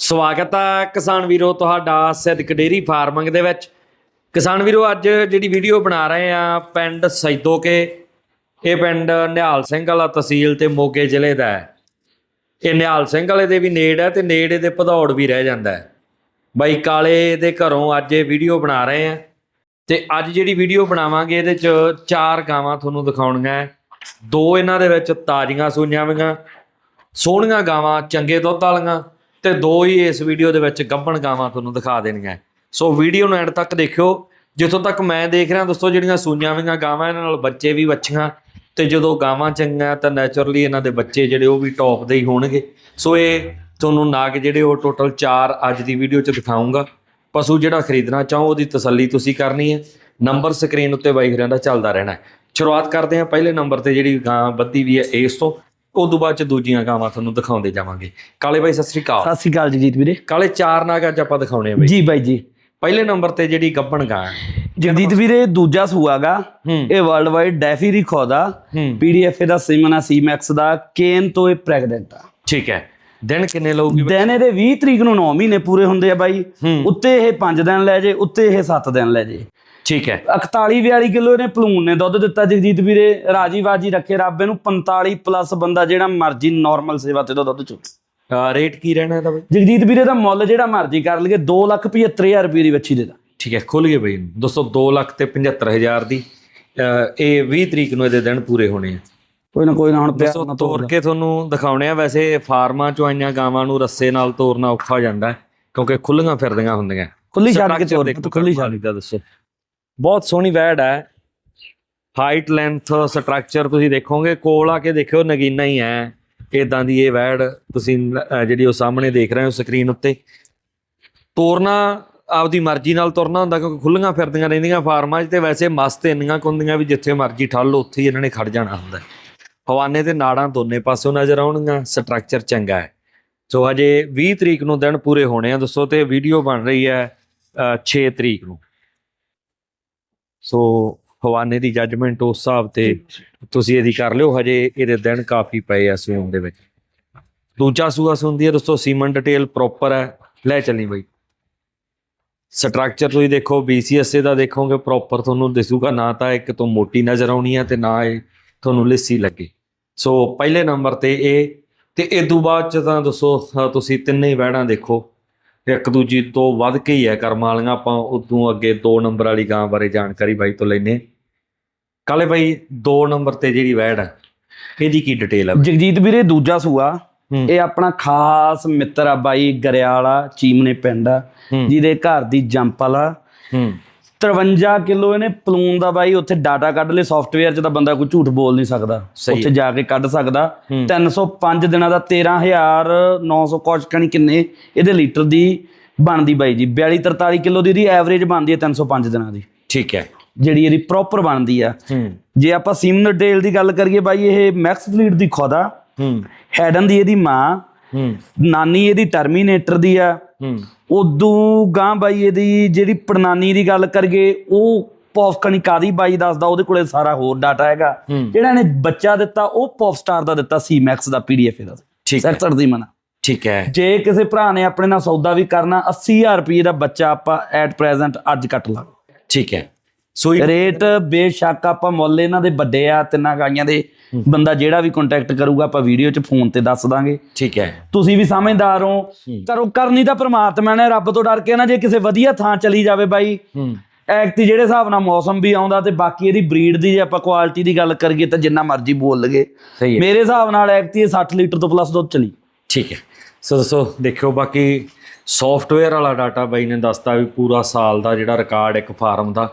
ਸਵਾਗਤ ਹੈ ਕਿਸਾਨ ਵੀਰੋ ਤੁਹਾਡਾ ਸਿੱਧਕ ਡੇਰੀ ਫਾਰਮਿੰਗ ਦੇ ਵਿੱਚ। ਕਿਸਾਨ ਵੀਰੋ, ਅੱਜ ਜਿਹੜੀ ਵੀਡੀਓ ਬਣਾ ਰਹੇ ਆ ਪਿੰਡ ਸੈਦੋਕੇ ਇਹ ਪਿੰਡ ਨਿਹਾਲ ਸਿੰਘ ਵਾਲਾ ਤਹਿਸੀਲ ਤੇ ਮੋਗੇ ਜ਼ਿਲ੍ਹੇ ਦਾ ਹੈ। ਇਹ ਨਿਹਾਲ ਸਿੰਘ ਵਾਲੇ ਦੇ ਵੀ ਨੇੜ ਹੈ ਤੇ ਨੇੜ ਇਹਦੇ ਭਦੌੜ ਵੀ ਰਹਿ ਜਾਂਦਾ ਹੈ। ਬਾਈ ਕਾਲੇ ਦੇ ਘਰੋਂ ਅੱਜ ਇਹ ਵੀਡੀਓ ਬਣਾ ਰਹੇ ਆ ਤੇ ਅੱਜ ਜਿਹੜੀ ਵੀਡੀਓ ਬਣਾਵਾਂਗੇ, ਇਹਦੇ ਚ ਚਾਰ ਗਾਵਾਂ ਤੁਹਾਨੂੰ ਦਿਖਾਉਣੀਆਂ ਹੈ। ਦੋ ਇਹਨਾਂ ਦੇ ਵਿੱਚ ਤਾਜ਼ੀਆਂ ਸੂਈਆਂ ਵੀਆਂ ਸੋਹਣੀਆਂ ਗਾਵਾਂ, ਚੰਗੇ ਦੁੱਧ ਵਾਲੀਆਂ ਤੇ ਦੋ ਹੀ ਇਸ ਵੀਡੀਓ ਦੇ ਵਿੱਚ ਗੱਭਣ ਗਾਵਾਂ ਤੁਹਾਨੂੰ ਦਿਖਾ ਦੇਣੀਆਂ। ਸੋ ਵੀਡੀਓ ਨੂੰ ਐਂਡ ਤੱਕ ਦੇਖਿਓ। ਜਿੱਥੋਂ ਤੱਕ ਮੈਂ ਦੇਖ ਰਿਹਾ, ਦੋਸਤੋ, ਜਿਹੜੀਆਂ ਸੂਈਆਂ ਵੀਆਂ ਗਾਵਾਂ ਇਹਨਾਂ ਨਾਲ ਬੱਚੇ ਵੀ ਵੱਛੀਆਂ। ਤੇ ਜਦੋਂ ਗਾਵਾਂ ਚੰਗੀਆਂ, ਤਾਂ ਨੇਚਰਲੀ ਇਹਨਾਂ ਦੇ ਬੱਚੇ ਜਿਹੜੇ ਉਹ ਵੀ ਟੌਪ ਦੇ ਹੀ ਹੋਣਗੇ। ਸੋ ਇਹ ਤੁਹਾਨੂੰ ਨਾਗ ਜਿਹੜੇ ਉਹ ਟੋਟਲ 4 ਅੱਜ ਦੀ ਵੀਡੀਓ 'ਚ ਦਿਖਾਉਂਗਾ ਪਸ਼ੂ ਜਿਹੜਾ ਖਰੀਦਣਾ ਚਾਹੋ, ਉਹਦੀ ਤਸੱਲੀ ਤੁਸੀਂ ਕਰਨੀ ਹੈ। ਨੰਬਰ ਸਕਰੀਨ ਉੱਤੇ ਵਾਈ ਹਰਿਆਂ ਦਾ ਚੱਲਦਾ ਰਹਿਣਾ ਸ਼ੁਰੂਆਤ ਕਰਦੇ ਹਾਂ। ਪਹਿਲੇ ਨੰਬਰ ਤੇ ਜਿਹੜੀ ਗਾਂ ਬੱਦੀ ਵੀ ਹੈ ਇਸ ਤੋਂ। ਤੋਂ ਬਾਅਦ ਚ ਦੂਜੀਆਂ ਗਾਵਾਂ ਤੁਹਾਨੂੰ ਦਿਖਾਉਂਦੇ ਜਾਵਾਂਗੇ। ਕਾਲੇ ਬਾਈ ਸਤਿ ਸ੍ਰੀ ਅਕਾਲ। ਸਤਿ ਸ਼੍ਰੀ ਅਕਾਲ ਜਗਜੀਤ ਵੀਰੇ। ਕਾਲੇ ਚਾਰ ਨਾਗ ਅੱਜ ਆਪਾਂ ਦਿਖਾਉਣੇ ਆ ਬਾਈ। ਜੀ ਬਾਈ ਜੀ। ਪਹਿਲੇ ਨੰਬਰ ਤੇ ਜਿਹੜੀ ਗੱਬਣ ਗਾਂ ਹੈ। ਜਗਜੀਤ ਵੀਰੇ ਦੂਜਾ ਸੂਆਗਾ ਇਹ ਵਰਲਡ ਵਾਈਡ ਡੈਫੀ ਰਿਖੋ ਦਾ। ਪੀਡੀਐਫ ਦਾ ਸਿਮਨਾ ਸੀਮੈਕਸ ਦਾ। ਕੇਨ ਤੋਂ ਇਹ ਪ੍ਰੈਗਨੈਂਟ ਆ। ਠੀਕ ਹੈ। ਦਿਨ ਕਿੰਨੇ ਲਊਗੀ? ਦਿਨ ਇਹਦੇ 20 ਤਰੀਕ ਨੂੰ 9 ਮਹੀਨੇ ਪੂਰੇ ਹੁੰਦੇ ਆ ਬਾਈ। ਉੱਤੇ ਇਹ 5 ਦਿਨ ਲੈ ਜੇ ਉੱਤੇ ਇਹ 7 ਦਿਨ ਲੈ ਜੇ। ਠੀਕ ਹੈ। 41 42 ਕਿਲੋ ਇਹਨੇ ਪਲੂਨ ਨੇ ਦੁੱਧ ਦਿੱਤਾ ਜਗਜੀਤ ਵੀਰੇ ਰਾਜੀ ਬਾਜੀ ਰੱਖੇ ਰੱਬ ਇਹਨੂੰ 45 ਪਲੱਸ ਬੰਦਾ ਜਿਹੜਾ ਮਰਜ਼ੀ ਨਾਰਮਲ ਸੇਵਾ ਤੇ ਦੁੱਧ ਚੋ। ਰੇਟ ਕੀ ਰਹਿਣਾ ਇਹਦਾ ਬਾਈ? ਜਗਜੀਤ ਵੀਰੇ ਦਾ ਮੁੱਲ ਜਿਹੜਾ ਮਰਜ਼ੀ ਕਰ ਲਈਏ 275000 ਰੁਪਏ ਦੀ ਵੱਛੀ ਦੇ ਦਾ। ਠੀਕ ਹੈ ਖੁੱਲ ਗਏ ਬਾਈ ਦੋਸਤੋ 2 ਲੱਖ ਤੇ 75000 ਦੀ। ਇਹ 20 ਤਰੀਕ ਨੂੰ ਇਹਦੇ ਦਿਨ ਪੂਰੇ ਹੋਣੇ ਆ। ਕੋਈ ਨਾ ਕੋਈ ਨਾ ਹੁਣ ਪਿਆਰ ਦੋਸਤੋ ਨਾਲ ਤੋੜ ਕੇ ਤੁਹਾਨੂੰ ਦਿਖਾਉਣੇ ਆ। ਵੈਸੇ ਫਾਰਮਾਂ ਚੋਂ ਆਈਆਂ ਗਾਵਾਂ ਨੂੰ ਰੱਸੇ ਨਾਲ ਤੋਰਨਾ ਔਖਾ ਹੋ ਜਾਂਦਾ ਕਿਉਂਕਿ ਖੁੱਲੀਆਂ ਫਿਰਦੀਆਂ ਹੁੰਦੀਆਂ। ਖੁੱਲੀ ਛੱਡ ਕੇ ਦੇਖੋ ਖੁੱਲੀ ਛੱਡ। ਦਾ ਦੱਸੋ। ਬਹੁਤ ਸੋਹਣੀ ਵੈੜ ਹੈ। ਹਾਈਟ ਲੈਂਥ ਸਟਰਕਚਰ ਤੁਸੀਂ ਦੇਖੋਗੇ ਕੋਲ ਆ ਕੇ ਦੇਖਿਓ ਨਗੀਨਾ ਹੀ ਹੈ। ਇਦਾਂ ਦੀ ਇਹ ਵੈੜ ਤੁਸੀਂ ਜਿਹੜੀ ਉਹ ਸਾਹਮਣੇ ਦੇਖ ਰਹੇ ਹੋ ਸਕਰੀਨ ਉੱਤੇ। ਤੋਰਨਾ ਆਪਦੀ ਮਰਜ਼ੀ ਨਾਲ ਤੁਰਨਾ ਹੁੰਦਾ ਕਿਉਂਕਿ ਖੁੱਲੀਆਂ ਫਿਰਦੀਆਂ ਰਹਿੰਦੀਆਂ ਫਾਰਮਾਂ 'ਚ ਤੇ ਵੈਸੇ ਮਸਤ ਇੰਨੀਆਂ ਕੁ ਹੁੰਦੀਆਂ ਵੀ ਜਿੱਥੇ ਮਰਜ਼ੀ ਠੱਲ ਉੱਥੇ ਹੀ ਇਹਨਾਂ ਨੇ ਖੜ ਜਾਣਾ ਹੁੰਦਾ। ਹਵਾਨੇ ਤੇ ਨਾੜਾਂ ਦੋਨੇ ਪਾਸੋਂ ਨਜ਼ਰ ਆਉਣਗੀਆਂ ਸਟਰਕਚਰ ਚੰਗਾ ਹੈ। ਸੋ ਹਜੇ 20 ਤਰੀਕ ਨੂੰ ਦਿਨ ਪੂਰੇ ਹੋਣੇ ਆ ਦੱਸੋ ਤੇ ਵੀਡੀਓ ਬਣ ਰਹੀ ਹੈ ਅ, 6 ਤਰੀਕ ਨੂੰ। ਸੋ ਹਵਾਨੇ ਦੀ ਜੱਜਮੈਂਟ ਉਸ ਹਿਸਾਬ ਤੇ ਤੁਸੀਂ ਇਹਦੀ ਕਰ ਲਿਓ ਹਜੇ ਇਹਦੇ ਦਿਨ ਕਾਫੀ ਪਏ ਆ ਸੂਣ ਦੇ ਵਿੱਚ। ਦੂਜਾ ਸੂਆ ਸੁਣਦੀ ਹੈ ਦੋਸਤੋ ਸੀਮਨ ਡਿਟੇਲ ਪ੍ਰੋਪਰ ਹੈ। ਲੈ ਚੱਲੀ ਬਈ। ਸਟਰਕਚਰ ਤੁਸੀਂ ਦੇਖੋ BCSA ਦਾ ਦੇਖੋਗੇ ਪ੍ਰੋਪਰ ਤੁਹਾਨੂੰ ਦਿਸੂਗਾ ਨਾ ਤਾਂ ਇੱਕ ਤੋਂ ਮੋਟੀ ਨਜ਼ਰ ਆਉਣੀ ਹੈ ਤੇ ਨਾ ਇਹ ਤੁਹਾਨੂੰ ਲਿੱਸੀ ਲੱਗੇ। ਸੋ ਪਹਿਲੇ ਨੰਬਰ ਤੇ ਇਹ ਤੇ ਇਸ ਤੋਂ ਬਾਅਦ ਚ ਤਾਂ ਦੱਸੋ ਤੁਸੀਂ ਤਿੰਨੇ ਵਹਿੜਾਂ ਦੇਖੋ। ਇੱਕ ਦੂਜੀ ਤੋਂ ਵੱਧ ਕੇ ਹੀ ਹੈ ਕਰਮ ਵਾਲੀਆਂ। ਆਪਾਂ ਉਦੋਂ ਅੱਗੇ 2 ਨੰਬਰ ਵਾਲੀ ਗਾਂ ਬਾਰੇ ਜਾਣਕਾਰੀ ਬਾਈ ਤੋਂ ਲੈਨੇ ਕਾਲੇ ਬਾਈ 2 ਨੰਬਰ ਤੇ ਜਿਹੜੀ ਵਹਿੜ ਹੈ ਇਹਦੀ ਕੀ ਡਿਟੇਲ ਹੈ? ਜਗਜੀਤ ਵੀਰੇ ਦੂਜਾ ਸੂਆ। ਇਹ ਆਪਣਾ ਖਾਸ ਮਿੱਤਰ ਆ ਬਾਈ ਗਰਿਆਲਾ ਚੀਮਨੇ ਪਿੰਡ ਆ ਜਿਹਦੇ ਘਰ ਦੀ ਜੰਪ ਵਾਲਾ। ਹੂੰ। 53 ਕਿਲੋ ਇਹਨੇ ਪਲੂਨ ਦਾ ਬਾਈ ਉੱਥੇ ਡਾਟਾ ਕੱਢ ਲਏ ਸੌਫਟਵੇਅਰ 'ਚ ਤਾਂ ਬੰਦਾ ਕੋਈ ਝੂਠ ਬੋਲ ਨਹੀਂ ਸਕਦਾ। ਉੱਥੇ ਜਾ ਕੇ ਕੱਢ ਸਕਦਾ। ਹੂੰ। 305 ਦਿਨਾਂ ਦਾ 13900 ਕੁਛ ਕਣੀ ਕਿੰਨੇ ਇਹਦੇ ਲੀਟਰ ਦੀ ਬਣਦੀ ਬਾਈ ਜੀ। 42 43 ਕਿਲੋ ਦੀ ਇਹਦੀ ਐਵਰੇਜ ਬਣਦੀ ਹੈ 305 ਦਿਨਾਂ ਦੀ। ਠੀਕ ਹੈ। ਜਿਹੜੀ ਇਹਦੀ ਪ੍ਰੋਪਰ ਬਣਦੀ ਆ। ਜੇ ਆਪਾਂ ਸੀਮਨ ਡੇਲ ਦੀ ਗੱਲ ਕਰੀਏ ਬਾਈ ਇਹ ਮੈਕਸ ਫਲੀਟ ਦੀ ਖੁਦਾ ਹੈਡਨ ਦੀ ਇਹਦੀ ਮਾਂ। ਨਾਨੀ ਇਹਦੀ ਟਰਮੀਨੇਟਰ ਦੀ ਆ। ਹੂੰ। ਉਦੋਂ ਗਾਂ ਬਾਈ ਇਹਦੀ ਜਿਹੜੀ ਪੜਨਾਨੀ ਦੀ ਗੱਲ ਕਰੀਏ ਉਹ ਪੌਫਕਣੀ ਕਾਦੀ ਬਾਈ ਦੱਸਦਾ? ਉਹਦੇ ਕੋਲੇ ਸਾਰਾ ਹੋਰ ਡਾਟਾ ਹੈਗਾ। ਜਿਹੜਾ ਇਹਨੇ ਬੱਚਾ ਦਿੱਤਾ ਉਹ ਪੌਪ ਸਟਾਰ ਦਾ ਦਿੱਤਾ ਸੀ ਮੈਕਸ ਦਾ ਪੀਡੀਐਫ ਦਾ। ਠੀਕ ਹੈ। ਸੈਕਟਰ ਦੀ ਮਨਾ। ਠੀਕ ਹੈ। ਜੇ ਕਿਸੇ ਭਰਾ ਨੇ ਆਪਣੇ ਨਾਲ ਸੌਦਾ ਵੀ ਕਰਨਾ 80000 ਰੁਪਏ ਦਾ ਬੱਚਾ ਆਪਾਂ ਐਟ ਪ੍ਰੈਜ਼ੈਂਟ ਅੱਜ ਕੱਟ ਲਾਂਗੇ ਠੀਕ ਹੈ। ਸੂਈ ਰੇਟ ਬੇਸ਼ੱਕ ਆਪਾਂ ਮੁੱਲ ਇਹਨਾਂ ਦੇ ਵੱਡੇ ਆ ਤਿੰਨਾਂ ਗਾਈਆਂ ਦੇ। ਬੰਦਾ ਜਿਹੜਾ ਵੀ ਕੰਟੈਕਟ ਕਰੂਗਾ ਆਪਾਂ ਵੀਡੀਓ 'ਚ ਫੋਨ ਤੇ ਦੱਸ ਦਾਂਗੇ। ਠੀਕ ਹੈ। ਤੁਸੀਂ ਵੀ ਸਮਝਦਾਰ ਹੋ। ਕਰੋ ਕਰਨੀ ਤਾਂ ਪ੍ਰਮਾਤਮਾ ਨੇ ਰੱਬ ਤੋਂ ਡਰ ਕੇ ਨਾ ਜੇ ਕਿਸੇ ਵਧੀਆ ਥਾਂ ਚਲੀ ਜਾਵੇ ਬਾਈ। ਐਕਟੀ ਜਿਹੜੇ ਹਿਸਾਬ ਨਾਲ ਮੌਸਮ ਵੀ ਆਉਂਦਾ ਤੇ ਬਾਕੀ ਇਹਦੀ ਬਰੀਡ ਦੀ ਜੇ ਆਪਾਂ ਕੁਆਲਿਟੀ ਦੀ ਗੱਲ ਕਰੀਏ ਤਾਂ ਜਿੰਨਾ ਮਰਜ਼ੀ ਬੋਲ ਲਗੇ ਮੇਰੇ ਹਿਸਾਬ ਨਾਲ ਐਕਟੀ 60 ਲੀਟਰ ਤੋਂ ਪਲੱਸ ਦੁੱਧ ਚਲੀ ਠੀਕ ਹੈ। ਸੋ ਦੋਸਤੋ ਦੇਖਿਓ ਬਾਕੀ ਸੌਫਟਵੇਅਰ ਵਾਲਾ ਡਾਟਾ ਬਾਈ ਨੇ ਦੱਸਤਾ ਵੀ ਪੂਰਾ ਸਾਲ ਦਾ ਜਿਹੜਾ ਰਿਕਾਰਡ ਇੱਕ ਫਾਰਮ ਦਾ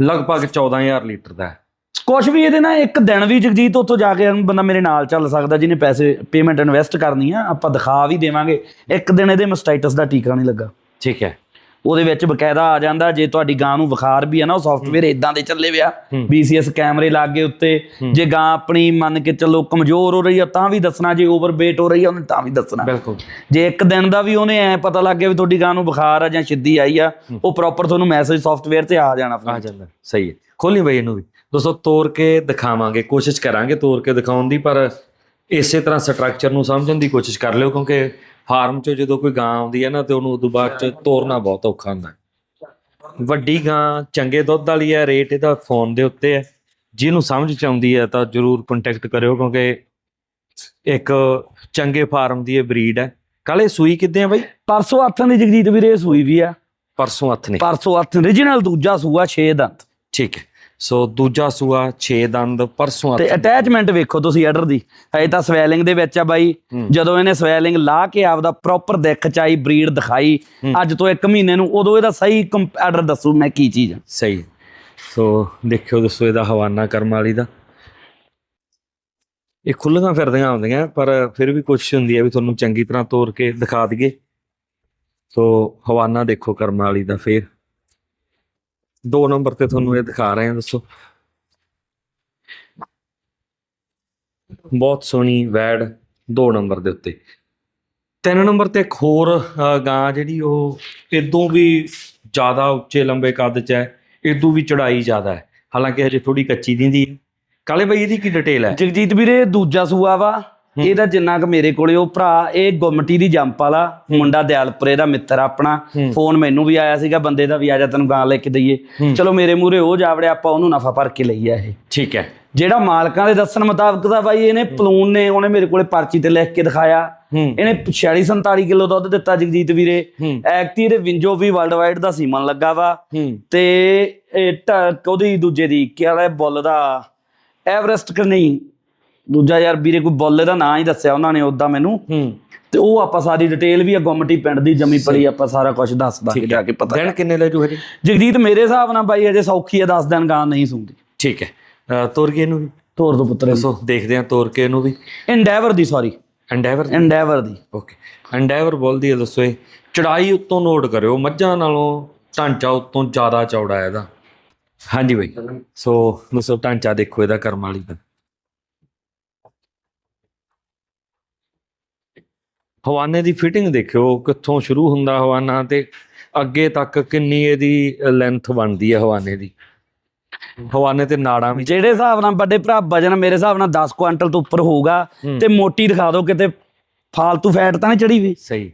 ਲਗਭਗ 14000 ਲੀਟਰ ਦਾ ਹੈ। ਕੁਛ ਵੀ ਇਹਦੇ ਨਾਲ ਇੱਕ ਦਿਨ ਵੀ ਜਗਜੀਤ ਉੱਥੋਂ ਜਾ ਕੇ ਬੰਦਾ ਮੇਰੇ ਨਾਲ ਚੱਲ ਸਕਦਾ ਜਿਹਨੇ ਪੈਸੇ ਪੇਮੈਂਟ ਇਨਵੈਸਟ ਕਰਨੀ ਆ ਆਪਾਂ ਦਿਖਾ ਵੀ ਦੇਵਾਂਗੇ। ਇੱਕ ਦਿਨ ਇਹਦੇ ਮਸਟਾਈਟਸ ਦਾ ਟੀਕਾ ਨਹੀਂ ਲੱਗਾ। ਠੀਕ ਹੈ। ਉਹਦੇ ਵਿੱਚ ਬਕਾਇਦਾ ਆ ਜਾਂਦਾ ਜੇ ਤੁਹਾਡੀ ਗਾਂ ਨੂੰ ਬੁਖਾਰ ਵੀ ਆ ਨਾ ਉਹ ਸੌਫਟਵੇਅਰ ਇਦਾਂ ਦੇ ਚੱਲੇ ਵਿਆ। BCS ਕੈਮਰੇ ਲੱਗੇ ਉੱਤੇ। ਜੇ ਗਾਂ ਆਪਣੀ ਮੰਨ ਕੇ ਚੱਲੋ ਕਮਜ਼ੋਰ ਹੋ ਰਹੀ ਆ ਤਾਂ ਵੀ ਦੱਸਣਾ ਜੇ ਓਵਰਵੇਟ ਹੋ ਰਹੀ ਆ ਉਹਨੇ ਤਾਂ ਵੀ ਦੱਸਣਾ। ਬਿਲਕੁਲ। ਜੇ ਇੱਕ ਦਿਨ ਦਾ ਵੀ ਉਹਨੇ ਐ ਪਤਾ ਲੱਗ ਗਿਆ ਵੀ ਤੁਹਾਡੀ ਗਾਂ ਨੂੰ ਬੁਖਾਰ ਆ ਜਾਂ ਸਿੱਧੀ ਆਈ ਆ ਉਹ ਪ੍ਰੋਪਰ ਤੁਹਾਨੂੰ ਮੈਸੇਜ ਸੌਫਟਵੇਅਰ ਤੇ ਆ ਜਾਣਾ ਆ ਜਾਂਦਾ ਸਹੀ ਹੈ। ਖੋਲੀ ਬਈ ਇਹਨੂੰ ਵੀ। ਦੋਸਤੋ ਤੋੜ ਕੇ ਦਿਖਾਵਾਂਗੇ ਕੋਸ਼ਿਸ਼ ਕਰਾਂਗੇ ਤੋੜ ਕੇ ਦਿਖਾਉਣ ਦੀ ਪਰ ਇਸੇ ਤਰ੍ਹਾਂ ਸਟਰਕਚਰ ਨੂੰ ਸਮਝਣ ਦੀ ਕੋਸ਼ਿਸ਼ ਕਰ ਲਿਓ ਕਿਉਂਕਿ ਫਾਰਮ 'ਚ ਜਦੋਂ ਕੋਈ ਗਾਂ ਆਉਂਦੀ ਹੈ ਨਾ ਤੇ ਉਹਨੂੰ ਉਦੋਂ ਬਾਅਦ 'ਚ ਤੋਰਨਾ ਬਹੁਤ ਔਖਾ ਹੁੰਦਾ। ਵੱਡੀ ਗਾਂ ਚੰਗੇ ਦੁੱਧ ਵਾਲੀ ਹੈ ਰੇਟ ਇਹਦਾ ਫੋਨ ਦੇ ਉੱਤੇ ਹੈ। ਜਿਹਨੂੰ ਸਮਝ ਚ ਆਉਂਦੀ ਹੈ ਤਾਂ ਜਰੂਰ ਕੰਟੈਕਟ ਕਰਿਓ ਕਿਉਂਕਿ ਇੱਕ ਚੰਗੇ ਫਾਰਮ ਦੀ ਇਹ ਬਰੀਡ ਹੈ। ਕਾਲੇ ਸੂਈ ਕਿੱਦੇ ਆ ਬਾਈ? ਪਰਸੋਂ ਹੱਥਾਂ ਦੀ ਜਗਜੀਤ ਵੀਰੇ ਸੂਈ ਵੀ ਆ ਪਰਸੋਂ ਹੱਥ ਨੇ। ਪਰਸੋਂ ਹੱਥ origignal ਦੂਜਾ ਸੂਆ 6 ਦੰਦ। ਠੀਕ ਹੈ। ਸੋ ਦੂਜਾ ਸੂਆ 6 ਦੰਦ ਪਰਸੋਂ ਤੇ ਅਟੈਚਮੈਂਟ ਵੇਖੋ ਤੁਸੀਂ ਆਰਡਰ ਦੀ। ਹਜੇ ਤਾਂ ਸਵੈਲਿੰਗ ਦੇ ਵਿੱਚ ਆ ਬਾਈ। ਜਦੋਂ ਇਹਨੇ ਸਵੈਲਿੰਗ ਲਾ ਕੇ ਆਪਦਾ ਪ੍ਰੋਪਰ ਦਿੱਖ ਚਾਈ ਬਰੀਡ ਦਿਖਾਈ ਅੱਜ ਤੋਂ 1 ਮਹੀਨੇ ਨੂੰ ਉਦੋਂ ਇਹਦਾ ਸਹੀ ਆਰਡਰ ਦੱਸੂ ਮੈਂ ਕੀ ਚੀਜ਼ ਸਹੀ। ਸੋ ਦੇਖਿਓ ਦੱਸੋ ਇਹਦਾ ਹਵਾਨਾ ਕਰਮ ਵਾਲੀ ਦਾ। ਇਹ ਖੁੱਲੀਆਂ ਫਿਰਦੀਆਂ ਆਉਂਦੀਆਂ ਪਰ ਫਿਰ ਵੀ ਕੋਸ਼ਿਸ਼ ਹੁੰਦੀ ਹੈ ਵੀ ਤੁਹਾਨੂੰ ਚੰਗੀ ਤਰ੍ਹਾਂ ਤੋੜ ਕੇ ਦਿਖਾ ਦਈਏ। ਸੋ ਹਵਾਨਾ ਦੇਖੋ ਕਰਮ ਵਾਲੀ ਦਾ ਫੇਰ। ਦੋ ਨੰਬਰ ਤੇ ਤੁਹਾਨੂੰ ਇਹ ਦਿਖਾ ਰਹੇ ਹਾਂ, ਦੱਸੋ। ਬਹੁਤ ਸੋਹਣੀ ਵੈੜ ਦੋ ਨੰਬਰ ਦੇ ਉੱਤੇ। ਤਿੰਨ ਨੰਬਰ ਤੇ ਇੱਕ ਹੋਰ ਗਾਂ ਜਿਹੜੀ ਉਹ ਇਦੋਂ ਵੀ ਜ਼ਿਆਦਾ ਉੱਚੇ ਲੰਬੇ ਕੱਦ 'ਚ ਹੈ, ਇਦੋਂ ਵੀ ਚੜਾਈ ਜ਼ਿਆਦਾ ਹੈ। ਹਾਲਾਂਕਿ ਹਜੇ ਥੋੜੀ ਕੱਚੀ ਦਿੰਦੀ ਹੈ। ਕਾਲੇ ਬਾਈ, ਇਹਦੀ ਕੀ ਡਿਟੇਲ ਹੈ? ਜਗਜੀਤ ਵੀਰੇ, ਦੂਜਾ ਸੂਆ ਵਾ। ਇਹਦਾ ਜਿੰਨਾ ਕੁ ਮੇਰੇ ਕੋਲੇ ਉਹ ਭਰਾ ਇਹ ਗੁੰਮਟੀ ਦੀ ਜੰਪ ਵਾਲਾ ਮੁੰਡਾ ਦਿਆਲਪੁਰੇ ਦਾ ਮਿੱਤਰ ਆਪਣਾ। ਫੋਨ ਮੈਨੂੰ ਵੀ ਆਇਆ ਸੀਗਾ ਬੰਦੇ ਦਾ ਵੀ ਆ ਜਾ ਤੈਨੂੰ ਗਾਂ ਲੈ ਕੇ ਦਈਏ। ਚਲੋ ਮੇਰੇ ਮੂਰੇ ਉਹ ਜਾਵੜੇ ਆਪਾਂ ਉਹਨੂੰ ਨਫਾ ਭਰ ਕੇ ਲਈ ਆ ਇਹ। ਠੀਕ ਹੈ। ਜਿਹੜਾ ਮਾਲਕਾਂ ਦੇ ਦੱਸਣ ਮੁਤਾਬਕ ਤਾਂ ਬਾਈ ਇਹਨੇ ਪਲੂਨ ਨੇ ਉਹਨੇ ਮੇਰੇ ਕੋਲੇ ਪਰਚੀ ਤੇ ਲਿਖ ਕੇ ਦਿਖਾਇਆ। ਇਹਨੇ 46 47 ਕਿਲੋ ਦੁੱਧ ਦਿੱਤਾ ਜਗਜੀਤ ਵੀਰੇ। ਐਕਟੀ ਦੇ ਵਿੰਜੋ ਵੀ ਵਰਲਡ ਵਾਈਡ ਦਾ ਸੀਮਨ ਲੱਗਾ ਵਾ। ਤੇ ਉਹਦੀ ਦੂਜੇ ਦੀ ਕੀ ਵਾਲਾ ਬੁੱਲ ਦਾ ਐਵਰੈਸਟ ਕਿ ਨਹੀਂ? ਦੂਜਾ ਯਾਰ ਵੀਰੇ ਕੋਈ ਬੁੱਲ ਦਾ ਨਾਂ ਹੀ ਦੱਸਿਆ ਉਹਨਾਂ ਨੇ ਉਦਾਂ ਮੈਨੂੰ। ਹੂੰ। ਤੇ ਉਹ ਆਪਾਂ ਸਾਰੀ ਡਿਟੇਲ ਵੀ ਆ ਗੁੰਮਟੀ ਪਿੰਡ ਦੀ ਜੰਮੀ ਪਲੀ ਆਪਾਂ ਸਾਰਾ ਕੁਝ ਦੱਸ ਦਾਂਗੇ ਜਾ ਕੇ ਪਤਾ ਦਿਨ ਕਿੰਨੇ ਲੈ ਜੂ ਹਜੇ? ਜਗਜੀਤ ਮੇਰੇ ਹਿਸਾਬ ਨਾਲ ਬਾਈ ਅਜੇ ਸੌਖੀ ਆ 10 ਦਿਨ ਗਾਂ ਨਹੀਂ ਸੁਣਦੀ ਠੀਕ ਹੈ। ਤੋਰ ਕੇ ਇਹਨੂੰ ਵੀ? ਤੋਰ ਦੋ ਪੁੱਤਰੇ ਦੱਸੋ ਦੇਖਦੇ ਹਾਂ ਤੋਰ ਕੇ ਇਹਨੂੰ ਵੀ। ਐਂਡੈਵਰ ਦੀ ਸੌਰੀ ਐਂਡੈਵਰ ਐਂਡੈਵਰ ਦੀ। ਓਕੇ ਐਂਡੈਵਰ ਬੋਲਦੀ ਹੈ ਦੱਸੋ ਇਹ। ਚੜਾਈ ਉੱਤੋਂ ਨੋਟ ਕਰਿਓ ਮੱਝਾਂ ਨਾਲੋਂ ਢਾਂਚਾ ਉੱਤੋਂ ਜ਼ਿਆਦਾ ਚੌੜਾ ਹੈ ਇਹਦਾ। ਹਾਂਜੀ ਬਾਈ। ਸੋ ਦੱਸੋ ਢਾਂਚਾ ਦੇਖੋ ਇਹਦਾ ਕਰਮ ਵਾਲੀ ਦਾ ਹਵਾਨੇ ਦੀ ਫਿਟਿੰਗ ਦੇਖਿਓ ਕਿੱਥੋਂ ਸ਼ੁਰੂ ਹੁੰਦਾ ਹਵਾਨਾ ਤੇ ਅੱਗੇ ਤੱਕ ਕਿੰਨੀ ਇਹਦੀ ਲੈਂਥ ਬਣਦੀ ਹੈ ਹਵਾਨੇ ਦੀ। ਹਵਾਨੇ ਤੇ ਨਾੜਾਂ ਵੀ ਜਿਹੜੇ ਹਿਸਾਬ ਨਾਲ ਵੱਡੇ ਭਰਾ ਵਜਨ ਮੇਰੇ ਹਿਸਾਬ ਨਾਲ 10 ਕੁਆਂਟਲ ਤੋਂ ਉੱਪਰ ਹੋਊਗਾ। ਤੇ ਮੋਟੀ ਦਿਖਾ ਦਿਓ ਕਿਤੇ ਫਾਲਤੂ ਫੈਟ ਤਾਂ ਨਹੀਂ ਚੜੀ ਵੀ। ਸਹੀ।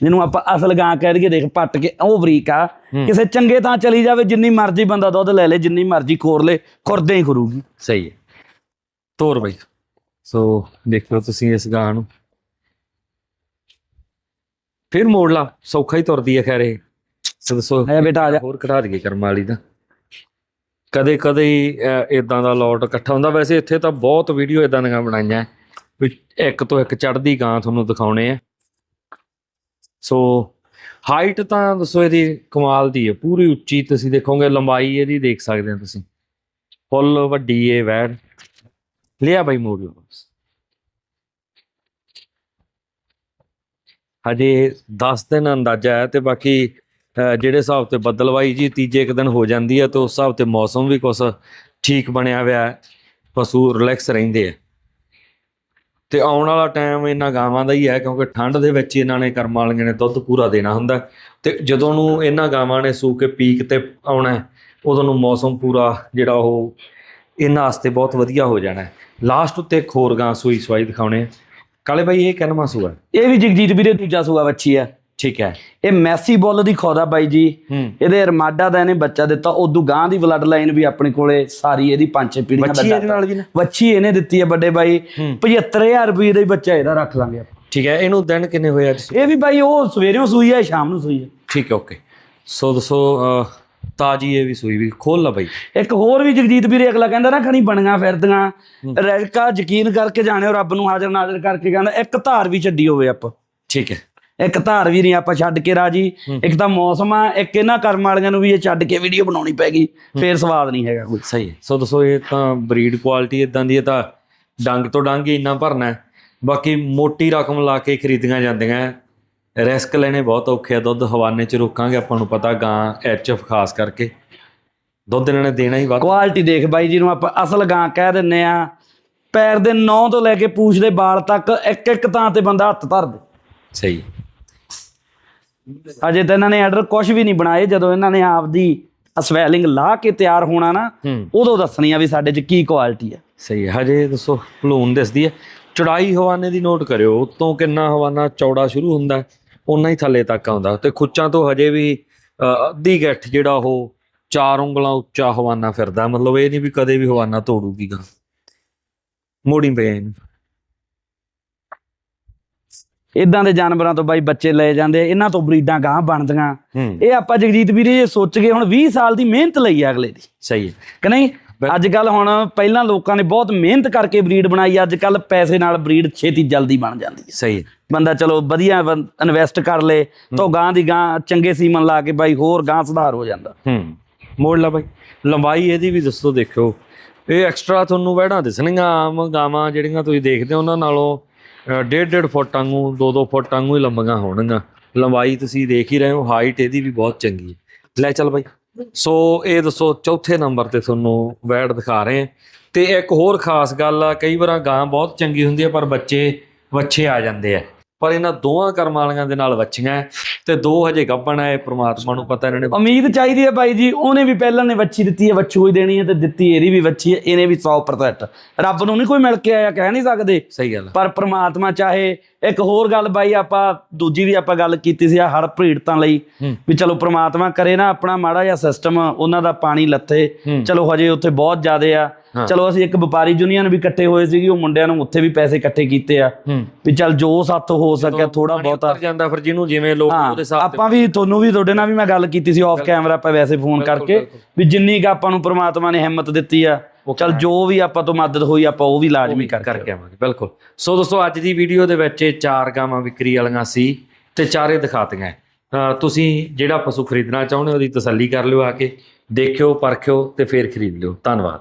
ਜਿਹਨੂੰ ਆਪਾਂ ਅਸਲ ਗਾਂ ਕਹਿ ਦਈਏ ਦੇਖ ਪੱਟ ਕੇ ਉਹ ਬਰੀਕ ਆ। ਕਿਸੇ ਚੰਗੇ ਤਾਂ ਚਲੀ ਜਾਵੇ ਜਿੰਨੀ ਮਰਜ਼ੀ ਬੰਦਾ ਦੁੱਧ ਲੈ ਲੇ ਜਿੰਨੀ ਮਰਜ਼ੀ ਖੋਰ ਲੇ ਖੁਰਦੇ ਹੀ ਖਰੂਗੀ। ਸਹੀ ਹੈ। ਤੋਰ ਬਈ ਸੋ ਦੇਖੋ ਤੁਸੀਂ ਇਸ ਗਾਂ ਨੂੰ। ਫਿਰ ਮੋੜ ਲਾ ਸੌਖਾ ਹੀ ਤੁਰਦੀ ਹੈ ਖੈਰ ਇਹ। ਸੋ ਦੱਸੋ ਆ ਬੇਟਾ ਆ ਜਾ। ਹੋਰ ਕਢਾ ਦਈਏ ਕਰਮ ਵਾਲੀ ਦਾ ਕਦੇ ਕਦੇ ਇਦਾਂ ਦਾ ਲੋਟ ਇਕੱਠਾ ਹੁੰਦਾ। ਵੈਸੇ ਇੱਥੇ ਤਾਂ ਬਹੁਤ ਵੀਡੀਓ ਇਦਾਂ ਦੀਆਂ ਬਣਾਈਆਂ। ਵੀ ਇੱਕ ਤੋਂ ਇੱਕ ਚੜ੍ਹਦੀ ਗਾਂ ਤੁਹਾਨੂੰ ਦਿਖਾਉਣੇ ਆ। ਸੋ ਹਾਈਟ ਤਾਂ ਦੱਸੋ ਇਹਦੀ ਕਮਾਲ ਦੀ ਹੈ ਪੂਰੀ ਉੱਚੀ ਤੁਸੀਂ ਦੇਖੋਗੇ ਲੰਬਾਈ ਇਹਦੀ ਦੇਖ ਸਕਦੇ ਹੋ ਤੁਸੀਂ। ਫੁੱਲ ਵੱਡੀ ਇਹ ਵੈੜ ਲਿਆ ਬਾਈ ਮੋੜ ਲਓ ਬਸ ਹਜੇ 10 ਦਿਨ ਅੰਦਾਜ਼ਾ ਹੈ ਤੇ ਬਾਕੀ ਜਿਹੜੇ ਹਿਸਾਬ ਤੇ ਬੱਦਲਵਾਈ ਜੀ ਤੀਜੇ ਇੱਕ ਦਿਨ ਹੋ ਜਾਂਦੀ ਹੈ ਤੇ ਉਸ ਹਿਸਾਬ ਤੇ ਮੌਸਮ ਵੀ ਕੁਛ ਠੀਕ ਬਣਿਆ ਹੋਇਆ ਹੈ, ਪਸ਼ੂ ਰਿਲੈਕਸ ਰਹਿੰਦੇ ਆ। ਤੇ ਆਉਣ ਵਾਲਾ ਟਾਈਮ ਇਹਨਾਂ ਗਾਵਾਂ ਦਾ ਹੀ ਹੈ ਕਿਉਂਕਿ ਠੰਡ ਦੇ ਵਿੱਚ ਇਹਨਾਂ ਨੇ ਕਰਮ ਵਾਲੀਆਂ ਨੇ ਦੁੱਧ ਪੂਰਾ ਦੇਣਾ ਹੁੰਦਾ ਹੈ। ਤੇ ਜਦੋਂ ਨੂੰ ਇਹਨਾਂ ਗਾਵਾਂ ਨੇ ਸੂ ਕੇ ਪੀਕ ਤੇ ਆਉਣਾ ਉਦੋਂ ਨੂੰ ਮੌਸਮ ਪੂਰਾ ਜਿਹੜਾ ਉਹ ਇਹਨਾਂ ਵਾਸਤੇ ਬਹੁਤ ਵਧੀਆ ਹੋ ਜਾਣਾ ਲਾਸਟ ਉੱਤੇ ਇੱਕ ਹੋਰ ਗਾਂ ਸੂਈ ਸਵਾਈ ਦਿਖਾਉਣੇ ਆ। ਕਾਲੇ ਬਾਈ ਇਹ ਕਿੰਨਵਾਂ ਸੂਆ? ਹੈ? ਇਹ ਵੀ ਜਗਜੀਤ ਵੀਰੇ ਦੂਜਾ ਸੂਆ ਬੱਚੀ ਆ। ਠੀਕ ਹੈ। ਇਹ ਮੈਸੀ ਬੁੱਲ ਦੀ ਖੋਦਾ ਬਾਈ ਜੀ। ਹੂੰ। ਇਹਦੇ ਰਮਾਡਾ ਦਾ ਇਹਨੇ ਬੱਚਾ ਦਿੱਤਾ। ਉਦੋਂ ਗਾਂ ਦੀ ਬਲੱਡ ਲਾਈਨ ਵੀ ਆਪਣੇ ਕੋਲੇ ਸਾਰੀ ਇਹਦੀ ਪੰਜ ਛੇ ਪੀੜ੍ਹੀਆਂ ਬੱਚੀ ਦਾ ਇਹਦੇ ਨਾਲ ਵੀ ਨਾ? ਵੱਛੀ ਇਹਨੇ ਦਿੱਤੀ ਹੈ ਵੱਡੇ ਬਾਈ। ਹੂੰ। 75000 ਰੁਪਏ ਦਾ ਹੀ ਬੱਚਾ ਇਹਦਾ ਰੱਖ ਲਾਂਗੇ ਠੀਕ ਹੈ ਇਹਨੂੰ ਦਿਨ ਕਿੰਨੇ ਹੋਏ ਅੱਜ? ਇਹ ਵੀ ਬਾਈ ਉਹ ਸਵੇਰੇੋਂ ਸੂਈ ਹੈ ਸ਼ਾਮ ਨੂੰ ਸੂਈ ਹੈ ਠੀਕ ਹੈ ਓਕੇ ਸੋ ਦੱਸੋ ਤਾਜੀ ਇਹ ਵੀ ਸੂਈ ਵੀ ਖੋਲ ਲਾ ਬਾਈ। ਇੱਕ ਹੋਰ ਵੀ ਜਗਜੀਤ ਵੀਰੇ ਅਗਲਾ ਕਹਿੰਦਾ ਨਾ ਖਣੀ ਬਣੀਆਂ ਫਿਰਦੀਆਂ। ਰੈਕਾ ਯਕੀਨ ਕਰਕੇ ਜਾਣਿਓ ਰੱਬ ਨੂੰ ਹਾਜ਼ਰ ਨਾਜ਼ਰ ਕਰਕੇ ਕਹਿੰਦਾ ਇੱਕ ਧਾਰ ਵੀ ਛੱਡੀ ਹੋਵੇ ਆਪਾਂ। ਠੀਕ ਹੈ। ਇੱਕ ਧਾਰ ਵੀ ਨਹੀਂ ਆਪਾਂ ਛੱਡ ਕੇ ਰਾਜੀ। ਇੱਕ ਤਾਂ ਮੌਸਮ ਆ ਇੱਕ ਇਹਨਾਂ ਕਰਮ ਵਾਲੀਆਂ ਨੂੰ ਵੀ ਇਹ ਛੱਡ ਕੇ ਵੀਡੀਓ ਬਣਾਉਣੀ ਪੈ ਗਈ। ਫੇਰ ਸਵਾਦ ਨਹੀਂ ਹੈਗਾ ਕੋਈ। ਸਹੀ ਹੈ। ਸੋ ਦੱਸੋ ਇਹ ਤਾਂ ਬਰੀਡ ਕੁਆਲਿਟੀ ਇਦਾਂ ਦੀ ਹੈ ਤਾਂ ਡੰਗ ਤੋਂ ਡੰਗ ਹੀ ਇੰਨਾ ਭਰਨਾ ਬਾਕੀ ਮੋਟੀ ਰਕਮ ਲਾ ਕੇ ਖਰੀਦੀਆਂ ਜਾਂਦੀਆਂ ਰਿਸਕ ਲੈਣੇ ਬਹੁਤ ਔਖੇ ਆ ਦੁੱਧ ਹਵਾਨੇ ਚ ਰੋਕਾਂਗੇ ਆਪਾਂ ਨੂੰ ਪਤਾ ਗਾਂ ਐਚਐਫ ਖਾਸ ਕਰਕੇ। ਦੁੱਧ ਇਹਨਾਂ ਨੇ ਦੇਣਾ ਹੀ ਵੱਧ। ਕੁਆਲਿਟੀ ਦੇਖ ਬਾਈ ਜਿਹਨੂੰ ਆਪਾਂ ਅਸਲ ਗਾਂ ਕਹਿ ਦਿੰਨੇ ਆ ਪੈਰ ਦੇ ਨੌ ਤੋਂ ਲੈ ਕੇ ਪੂਛ ਦੇ ਵਾਲ ਤੱਕ ਇੱਕ ਇੱਕ ਤਾਂ ਤੇ ਬੰਦਾ ਹੱਥ ਧਰ ਦੇ। ਸਹੀ। ਅਜੇ ਤਾਂ ਇਹਨਾਂ ਨੇ ਆਰਡਰ ਕੁਝ ਵੀ ਨਹੀਂ ਬਣਾਏ ਜਦੋਂ ਇਹਨਾਂ ਨੇ ਆਪਦੀ ਸਵੈਲਿੰਗ ਲਾ ਕੇ ਤਿਆਰ ਹੋਣਾ ਨਾ ਉਦੋਂ ਦੱਸਣੀ ਆ ਵੀ ਸਾਡੇ 'ਚ ਕੀ ਕੁਆਲਿਟੀ ਆ। ਸਹੀ ਹੈ ਹਜੇ ਦੱਸੋ ਭਲੂਨ ਦਿਸਦੀ ਹੈ ਚੜਾਈ ਹਵਾਨੇ ਦੀ ਨੋਟ ਕਰਿਓ ਉਤੋਂ ਕਿੰਨਾ ਹਵਾਨਾ ਚੌੜਾ ਸ਼ੁਰੂ ਹੁੰਦਾ। ਉਨਾ ਹੀ ਥੱਲੇ ਤੱਕ ਆਉਂਦਾ ਤੇ ਖੁੱਚਾਂ ਤੋਂ ਹਜੇ ਵੀ ਅੱਧੀ ਗੱਠ ਜਿਹੜਾ ਉਹ ਚਾਰ ਉਂਗਲਾਂ ਉੱਚਾ ਹਵਾਨਾ ਫਿਰਦਾ ਮਤਲਬ ਇਹ ਨਹੀਂ ਵੀ ਕਦੇ ਵੀ ਹਵਾਨਾ ਤੋੜੂਗੀ ਗਾ। ਮੋੜੀ ਪਏ ਇਹਨੂੰ। ਇਦਾਂ ਦੇ ਜਾਨਵਰਾਂ ਤੋਂ ਬਾਈ ਬੱਚੇ ਲਏ ਜਾਂਦੇ ਇਹਨਾਂ ਤੋਂ ਬਰੀਡਾਂ ਗਾਂ ਬਣਦੀਆਂ। ਇਹ ਆਪਾਂ ਜਗਜੀਤ ਵੀਰੇ ਜੇ ਸੋਚ ਗਏ ਹੁਣ 20 ਸਾਲ ਦੀ ਮਿਹਨਤ ਲਈ ਆ ਅਗਲੇ ਦੀ। ਸਹੀ ਹੈ। ਕਿ ਨਹੀਂ ਅੱਜ ਕੱਲ ਹੁਣ ਪਹਿਲਾਂ ਲੋਕਾਂ ਨੇ ਬਹੁਤ ਮਿਹਨਤ ਕਰਕੇ ਬਰੀਡ ਬਣਾਈ ਅੱਜ ਕੱਲ ਪੈਸੇ ਨਾਲ ਬਰੀਡ ਛੇਤੀ ਜਲਦੀ ਬਣ ਜਾਂਦੀ ਹੈ। ਸਹੀ ਬੰਦਾ ਚਲੋ ਵਧੀਆ ਇਨਵੈਸਟ ਕਰ ਲੇ ਤਾਂ ਗਾਂ ਦੀ ਗਾਂ ਚੰਗੇ ਸੀਮਨ ਲਾ ਕੇ ਬਾਈ ਹੋਰ ਗਾਂ ਸੁਧਾਰ ਹੋ ਜਾਂਦਾ। ਹੂੰ। ਮੋੜ ਲਾ ਬਾਈ। ਲੰਬਾਈ ਇਹਦੀ ਵੀ ਦੱਸੋ ਦੇਖਿਓ। ਇਹ ਐਕਸਟਰਾ ਤੁਹਾਨੂੰ ਵਹਿੜਾਂ ਦਿਸਣਗੀਆਂ ਆਮ ਗਾਵਾਂ ਜਿਹੜੀਆਂ ਤੁਸੀਂ ਦੇਖਦੇ ਹੋ ਉਹਨਾਂ ਨਾਲੋਂ ਅ, ਡੇਢ ਡੇਢ ਫੁੱਟ ਵਾਂਗੂ ਦੋ ਦੋ ਫੁੱਟ ਵਾਂਗੂ ਹੀ ਲੰਬੀਆਂ ਹੋਣਗੀਆਂ। ਲੰਬਾਈ ਤੁਸੀਂ ਦੇਖ ਹੀ ਰਹੇ ਹੋ ਹਾਈਟ ਇਹਦੀ ਵੀ ਬਹੁਤ ਚੰਗੀ ਹੈ। ਲੈ ਚੱਲ ਬਾਈ। ਸੋ ਇਹ ਦੱਸੋ ਚੌਥੇ ਨੰਬਰ ਤੇ ਤੁਹਾਨੂੰ ਵੈੜ ਦਿਖਾ ਰਹੇ ਹਾਂ। ਤੇ ਇੱਕ ਹੋਰ ਖਾਸ ਗੱਲ ਆ ਕਈ ਵਾਰਾਂ ਗਾਂ ਬਹੁਤ ਚੰਗੀ ਹੁੰਦੀ ਹੈ ਪਰ ਬੱਚੇ ਵੱਛੇ ਆ ਜਾਂਦੇ ਆ। ਪਰ ਇਹਨਾਂ ਦੋਹਾਂ ਕਰਮਾਂ ਵਾਲੀਆਂ ਦੇ ਨਾਲ ਵੱਛੀਆਂ ਤੇ ਦੋ ਹਜੇ ਗੱਭਣ ਹੈ ਪ੍ਰਮਾਤਮਾ ਨੂੰ ਪਤਾ ਇਹਨਾਂ ਨੇ ਉਮੀਦ ਚਾਹੀਦੀ ਹੈ ਬਾਈ ਜੀ ਉਹਨੇ ਵੀ ਪਹਿਲਾਂ ਨੇ ਵੱਛੀ ਦਿੱਤੀ ਹੈ ਵੱਛੂ ਹੀ ਦੇਣੀ ਹੈ ਤੇ ਦਿੱਤੀ ਇਹਦੀ ਵੀ ਵੱਛੀ ਹੈ ਇਹਨੇ ਵੀ 100% ਰੱਬ ਨੂੰ ਨਹੀਂ ਕੋਈ ਮਿਲ ਕੇ ਆਇਆ ਕਹਿ ਨਹੀਂ ਸਕਦੇ। ਸਹੀ ਗੱਲ ਆ। ਪਰ ਪ੍ਰਮਾਤਮਾ ਚਾਹੇ ਇੱਕ ਹੋਰ ਗੱਲ ਬਾਈ ਆਪਾਂ ਦੂਜੀ ਵੀ ਆਪਾਂ ਗੱਲ ਕੀਤੀ ਸੀ ਆ ਹੜ ਭੀੜਤਾਂ ਲਈ। ਵੀ ਚਲੋ ਪ੍ਰਮਾਤਮਾ ਕਰੇ ਨਾ ਆਪਣਾ ਮਾੜਾ ਜਿਹਾ ਸਿਸਟਮ ਉਹਨਾਂ ਦਾ ਪਾਣੀ ਲੱਥੇ। ਚਲੋ ਹਜੇ ਉੱਥੇ ਬਹੁਤ ਜ਼ਿਆਦੇ ਆ। ਚਲੋ ਅਸੀਂ ਇੱਕ ਵਪਾਰੀ ਯੂਨੀਅਨ ਵੀ ਇਕੱਠੇ ਹੋਏ ਸੀਗੇ ਉਹ ਮੁੰਡਿਆਂ ਨੂੰ ਉੱਥੇ ਵੀ ਪੈਸੇ ਇਕੱਠੇ ਕੀਤੇ ਆ ਵੀ ਚਲ ਜੋ ਸਾਥੋਂ ਹੋ ਸਕਿਆ ਥੋੜਾ ਬਹੁਤਾ ਜਾਂਦਾ ਫਿਰ ਜਿਹਨੂੰ ਜਿਵੇਂ ਲੋਕ ਉਹਦੇ ਤੇ ਆਪਾਂ ਵੀ ਤੁਹਾਨੂੰ ਵੀ ਤੁਹਾਡੇ ਨਾਲ ਵੀ ਮੈਂ ਗੱਲ ਕੀਤੀ ਸੀ ਆਫ ਕੈਮਰਾ ਆਪਾਂ ਵੈਸੇ ਫੋਨ ਕਰਕੇ। ਵੀ ਜਿੰਨੀ ਕੁ ਆਪਾਂ ਨੂੰ ਪ੍ਰਮਾਤਮਾ ਨੇ ਹਿੰਮਤ ਦਿੱਤੀ ਆ ਚਲ ਜੋ ਵੀ ਆਪਾਂ ਤੋਂ ਮਦਦ ਹੋਈ ਆਪਾਂ ਉਹ ਵੀ ਲਾਜ਼ਮੀ ਕਰਕੇ ਕਰਕੇ ਆਵਾਂਗੇ। ਬਿਲਕੁਲ। ਸੋ ਦੋਸਤੋ ਅੱਜ ਦੀ ਵੀਡੀਓ ਦੇ ਵਿੱਚ ਇਹ ਚਾਰ ਗਾਵਾਂ ਵਿਕਰੀ ਵਾਲੀਆਂ ਸੀ ਤੇ ਚਾਰੇ ਦਿਖਾਤੀਆਂ ਤੁਸੀਂ ਜਿਹੜਾ ਪਸ਼ੂ ਖਰੀਦਣਾ ਚਾਹੁੰਦੇ ਹੋ ਉਹਦੀ ਤਸੱਲੀ ਕਰ ਲਿਓ ਆ ਕੇ ਦੇਖਿਓ ਪਰਖਿਓ ਤੇ ਫੇਰ ਖਰੀਦ ਲਿਓ। ਧੰਨਵਾਦ।